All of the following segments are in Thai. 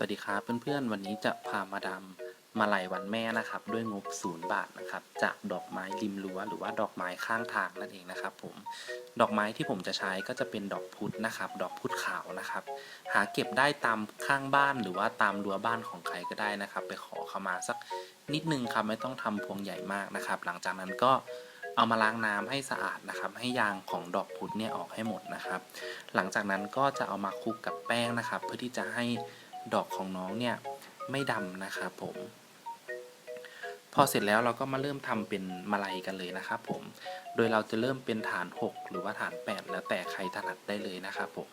สวัสดีครับเพื่อนๆ วันนี้จะพามาดำมาลัยวันแม่นะครับ ด้วยงบศูนย์บาทนะครับ จากดอกไม้ริมรั้วหรือว่าดอกไม้ข้างทางนั่นเองนะครับ ผมดอกไม้ที่ผมจะใช้ก็จะเป็นดอกพุธนะครับ ดอกพุธขาวนะครับ หาเก็บได้ตามข้างบ้านหรือว่าตามรั้วบ้านของใครก็ได้นะครับ ไปขอเข้ามาสักนิดนึงครับไม่ต้องทำพวงใหญ่มากนะครับ หลังจากนั้นก็เอามาล้างน้ำให้สะอาดนะครับ ให้ยางของดอกพุธเนี่ยออกให้หมดนะครับ หลังจากนั้นก็จะเอามาคลุกกับแป้งนะครับ เพื่อที่จะให้ ดอกของน้องเนี่ยไม่ดำนะครับผม พอเสร็จแล้วเราก็มาเริ่มทำเป็นมาลัยกันเลยนะครับผม โดยเราจะเริ่มเป็นฐาน 6 หรือว่าฐาน 8 แล้วแต่ใครถนัดได้เลยนะครับผม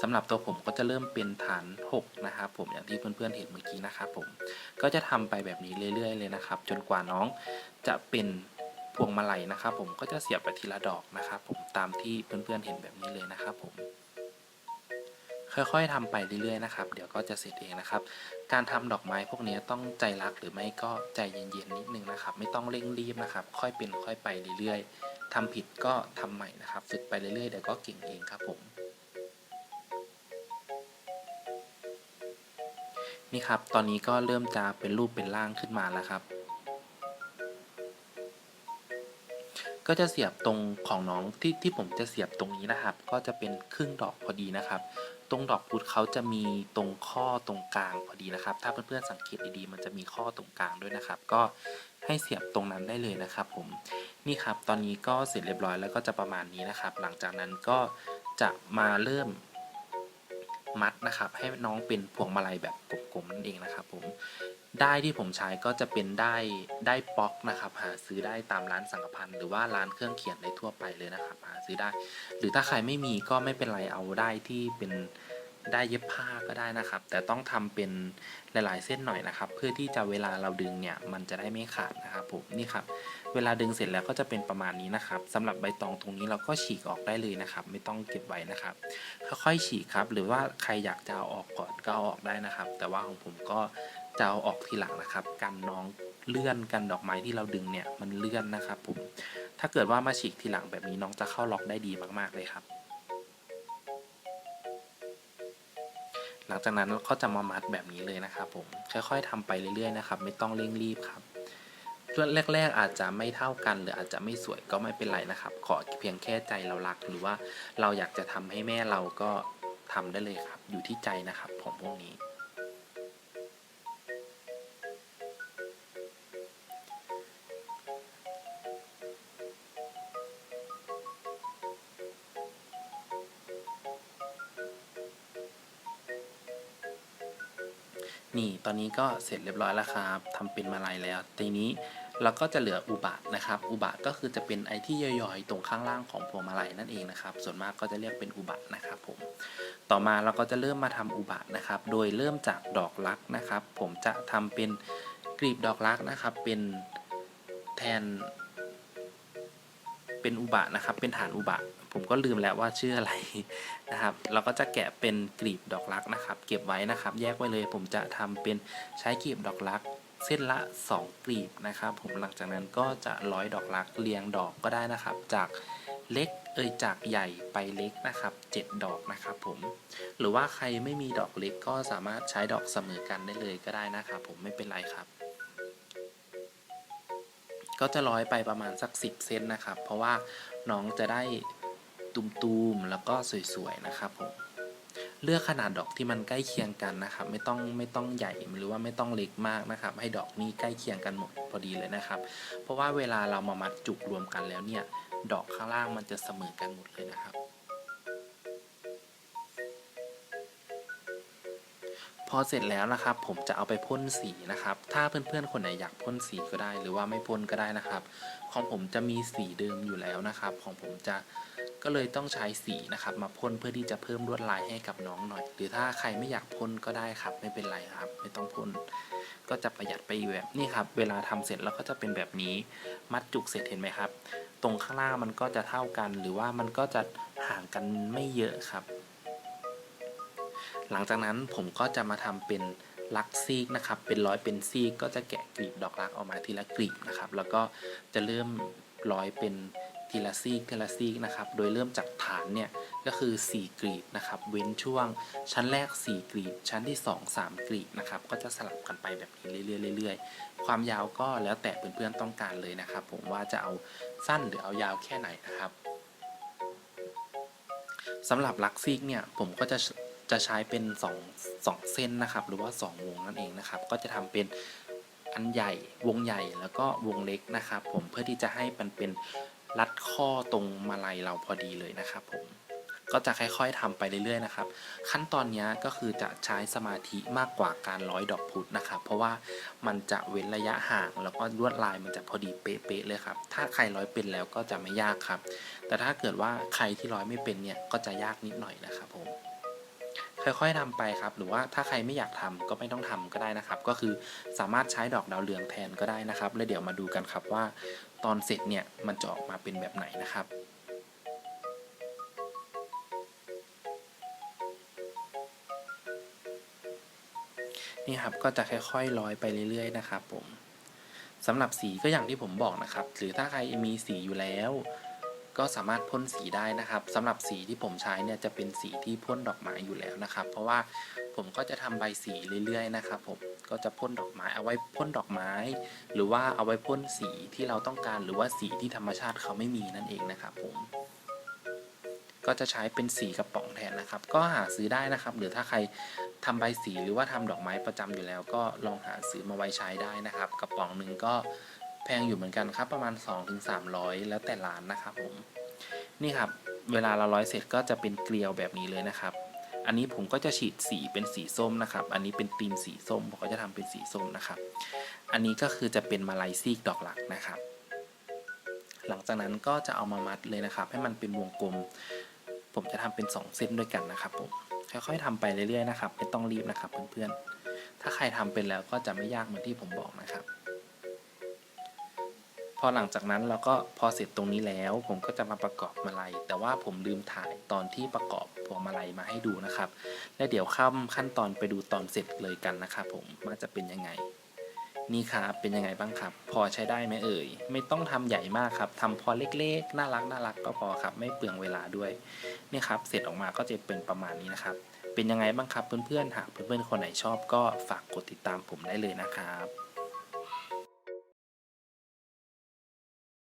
สำหรับตัวผมก็จะเริ่มเป็นฐาน 6 นะครับผมอย่างที่เพื่อนๆเห็นเมื่อกี้นะครับผม ก็จะทำไปแบบนี้เรื่อยๆเลยนะครับ จนกว่าน้องจะเป็นพวงมาลัยนะครับผมก็จะเสียบไปทีละดอกนะครับผมตามที่เพื่อนๆเห็นแบบนี้เลยนะครับผม ค่อยๆทำไปเรื่อยๆนะครับ เดี๋ยวก็จะเสร็จเองนะครับ การทำดอกไม้พวกนี้ต้องใจรักหรือไม่ก็ใจเย็นๆนิดนึงนะครับ ไม่ต้องเร่งรีบนะครับ ค่อยเป็นค่อยไปเรื่อยๆทำผิดก็ทำใหม่นะครับ ฝึกไปเรื่อยๆเดี๋ยวก็เก่งเองครับผมนี่ครับ ตอนนี้ก็เริ่มจะเป็นรูปเป็นร่างขึ้นมาแล้วครับ ก็จะเสียบตรงของน้องที่ที่ผมจะเสียบตรงนี้นะครับ ก็จะเป็นครึ่งดอกพอดีนะครับ ตรงดอกพุธเขาจะมีตรงข้อตรงกลางพอดีนะครับ ถ้าเพื่อนๆสังเกตดีๆ มันจะมีข้อตรงกลางด้วยนะครับ ก็ให้เสียบตรงนั้นได้เลยนะครับ ผมนี่ครับตอนนี้ก็เสร็จเรียบร้อยแล้วก็จะประมาณนี้นะครับ หลังจากนั้นก็จะมาเริ่มมัดนะครับ ให้น้องเป็นพวงมาลัยแบบกลมๆนั่นเองนะครับ ผม ได้ที่ผมใช้ก็จะเป็นได้ได้ป๊อกนะครับ หาซื้อได้ตามร้านสังกพันหรือว่าร้านเครื่องเขียนได้ทั่วไปเลยนะครับ หาซื้อได้ หรือถ้าใครไม่มีก็ไม่เป็นไรเอาได้ที่เป็นได้เย็บผ้าก็ได้นะครับ แต่ต้องทำเป็นหลาย ๆ เส้นหน่อยนะครับ เพื่อที่จะเวลาเราดึงเนี่ยมันจะได้ไม่ขาดนะครับผมนี่ครับเวลาดึงเสร็จแล้วก็จะเป็นประมาณนี้นะครับสำหรับใบตองตรงนี้เราก็ฉีกออกได้เลยนะครับ ไม่ต้องเก็บไว้นะครับค่อยๆฉีกครับ หรือว่าใครอยากจะเอาออกก่อนก็เอาออกได้นะครับ แต่ว่าของผมก็ จะเอาออกทีหลังนะครับ กันน้องเลื่อนกันดอกไม้ที่เราดึงเนี่ยมันเลื่อนนะครับผม ถ้าเกิดว่ามาฉีกทีหลังแบบนี้น้องจะเข้าล็อกได้ดีมากๆเลยครับ หลังจากนั้นก็จะมามัดแบบนี้เลยนะครับผม ค่อยๆทำไปเรื่อยๆนะครับ ไม่ต้องเร่งรีบครับช่วงแรก ๆ อาจจะไม่เท่ากัน หรืออาจจะไม่สวยก็ไม่เป็นไรนะครับ ขอเพียงแค่ใจเรารักหรือว่าเราอยากจะทำให้แม่เราก็ทำได้เลยครับ อยู่ที่ใจนะครับผมพวกนี้ นี่ตอนนี้ก็เสร็จเรียบร้อยแล้วครับทำเป็นมาลัยแล้วทีนี้เราก็จะเหลืออุบาทนะครับ อุบาทก็คือจะเป็นไอที่ย่อยๆ ตรงข้างล่างของพวงมาลัยนั่นเองนะครับ ส่วนมากก็จะเรียกเป็นอุบาทนะครับผม ต่อมาเราก็จะเริ่มมาทำอุบาทนะครับ โดยเริ่มจากดอกรักนะครับ ผมจะทำเป็นกลีบดอกรักนะครับ เป็นแทน เป็นอุบะนะครับ เป็นฐานอุบะ ผมก็ลืมแล้วว่าชื่ออะไรนะครับ เราก็จะแกะเป็นกลีบดอกรักนะครับ เก็บไว้นะครับ แยกไว้เลย ผมจะทำเป็นใช้กลีบดอกรัก เส้นละ 2 กลีบนะครับ ผมหลังจากนั้นก็จะร้อยดอกรักเรียงดอกก็ได้นะครับ จากเล็กเอ่ยจากใหญ่ไปเล็กนะครับ 7 ดอกนะครับผม หรือว่าใครไม่มีดอกเล็กก็สามารถใช้ดอกเสมอกันได้เลยก็ได้นะครับ ผมไม่เป็นไรครับ ก็จะร้อยไปประมาณสัก 10 เซนนะครับ เพราะว่าน้องจะได้ตุมๆแล้วก็สวยๆนะครับผมเลือกขนาดดอกที่มันใกล้เคียงกันนะครับ ไม่ต้องไม่ต้องใหญ่หรือว่าไม่ต้องเล็กมากนะครับ ให้ดอกนี้ใกล้เคียงกันหมดพอดีเลยนะครับ เพราะว่าเวลาเรามามัดจุกรวมกันแล้วเนี่ย ดอกข้างล่างมันจะเสมอกันหมดเลยนะครับ พอเสร็จแล้วนะครับ ผมจะเอาไปพ่นสีนะครับ ถ้าเพื่อนๆคนไหนอยากพ่นสีก็ได้ หรือว่าไม่พ่นก็ได้นะครับ ของผมจะมีสีเดิมอยู่แล้วนะครับ ของผมจะก็เลยต้องใช้สีนะครับ มาพ่นเพื่อที่จะเพิ่มลวดลายให้กับน้องหน่อย หรือถ้าใครไม่อยากพ่นก็ได้ครับ ไม่เป็นไรครับ ไม่ต้องพ่นก็จะประหยัดไปแบบนี่ครับ เวลาทำเสร็จแล้วก็จะเป็นแบบนี้ มัดจุกเสร็จเห็นไหมครับ ตรงข้างล่างมันก็จะเท่ากัน หรือว่ามันก็จะห่างกันไม่เยอะครับ หลังจากนั้นผมก็จะมาทำเป็นลักซีกนะครับ เป็นร้อยเป็นซีกก็จะแกะกลีบดอกรักออกมาทีละกลีบนะครับ แล้วก็จะเริ่มร้อยเป็นทีละซีกทีละซีกนะครับ โดยเริ่มจากฐานเนี่ยก็คือ 4 กรีบนะครับ เว้นช่วงชั้นแรก 4 กรีบ ชั้นที่ 2 3 กรีบนะครับ ก็จะสลับกันไปแบบนี้เรื่อยๆๆความยาวก็แล้วแต่เพื่อนๆต้องการเลยนะครับ ผมว่าจะเอาสั้นหรือเอายาวแค่ไหนนะครับสำหรับลักซิกเนี่ยผมก็จะ จะใช้เป็น2 2เส้นนะครับ หรือว่า 2 วงนั่นเองนะครับ ก็จะทำเป็นอันใหญ่วงใหญ่แล้วก็วงเล็กนะครับ ผมเพื่อที่จะให้มันเป็นรัดข้อตรงมาลัยเราพอดีเลยนะครับผมก็จะค่อยๆทำไปเรื่อยๆนะครับ ขั้นตอนนี้ก็คือจะใช้สมาธิมากกว่าการร้อยดอกพุธนะครับ เพราะว่ามันจะเว้นระยะห่างแล้วก็ลวดลายมันจะพอดีเป๊ะๆเลยครับ ถ้าใครร้อยเป็นแล้วก็จะไม่ยากครับ แต่ถ้าเกิดว่าใครที่ร้อยไม่เป็นเนี่ยก็จะยากนิดหน่อยนะครับผม ค่อยๆทำไปครับ หรือว่าถ้าใครไม่อยากทำก็ไม่ต้องทำก็ได้นะครับ ก็คือสามารถใช้ดอกดาวเรืองแทนก็ได้นะครับ แล้วเดี๋ยวมาดูกันครับว่า ตอนเสร็จเนี่ยมันจะออกมาเป็นแบบไหนนะครับนี่ครับก็จะค่อยๆร้อยไปเรื่อยๆนะครับผมสำหรับสีก็อย่างที่ผมบอกนะครับ หรือถ้าใครมีสีอยู่แล้ว ก็สามารถพ่นสีได้นะครับสำหรับสีที่ผมใช้เนี่ยจะเป็นสีที่พ่นดอกไม้อยู่แล้วนะครับ เพราะว่าผมก็จะทำใบสีเรื่อยๆนะครับผมก็จะพ่นดอกไม้เอาไว้พ่นดอกไม้ หรือว่าเอาไว้พ่นสีที่เราต้องการ หรือว่าสีที่ธรรมชาติเขาไม่มีนั่นเองนะครับผมก็จะใช้เป็นสีกระป๋องแทนนะครับ ก็หาซื้อได้นะครับ หรือถ้าใครทำใบสีหรือว่าทำดอกไม้ประจำอยู่แล้ว ก็ลองหาซื้อมาไว้ใช้ได้นะครับ กระป๋องหนึ่งก็ งอยู่เหมือนกันครับ ประมาณ 2-300 แล้วแต่ร้านนะครับผม นี่ครับ เวลาเราร้อยเสร็จก็จะเป็นเกลียวแบบนี้เลยนะครับ อันนี้ผมก็จะฉีดสีเป็นสีส้มนะครับ อันนี้เป็นตีมสีส้มผมก็จะทำเป็นสีส้มนะครับ อันนี้ก็คือจะเป็นมาลายซีกดอกหลักนะครับ หลังจากนั้นก็จะเอามามัดเลยนะครับ ให้มันเป็นวงกลม ผมจะทำเป็น 2 เส้นด้วยกันนะครับผม ค่อยๆทำไปเรื่อยๆนะครับ ไม่ต้องรีบนะครับเพื่อนๆ ถ้าใครทำเป็นแล้วก็จะไม่ยากเหมือนที่ผมบอกนะครับ พอหลังจากนั้นเราก็พอเสร็จตรงนี้แล้ว ผมก็จะมาประกอบมาลัย แต่ว่าผมลืมถ่ายตอนที่ประกอบพวงมาลัยมาให้ดูนะครับ และเดี๋ยวข้ามขั้นตอนไปดูตอนเสร็จเลยกันนะครับผมว่าจะเป็นยังไง นี่ครับเป็นยังไงบ้างครับ พอใช้ได้ไหมเอ่ย ไม่ต้องทำใหญ่มากครับทำพอเล็กๆ น่ารักน่ารักก็พอครับ ไม่เปลืองเวลาด้วยนี่ครับเสร็จออกมาก็จะเป็นประมาณนี้นะครับ เป็นยังไงบ้างครับเพื่อนๆหากเพื่อนๆคนไหนชอบก็ฝากกดติดตามผมได้เลยนะครับ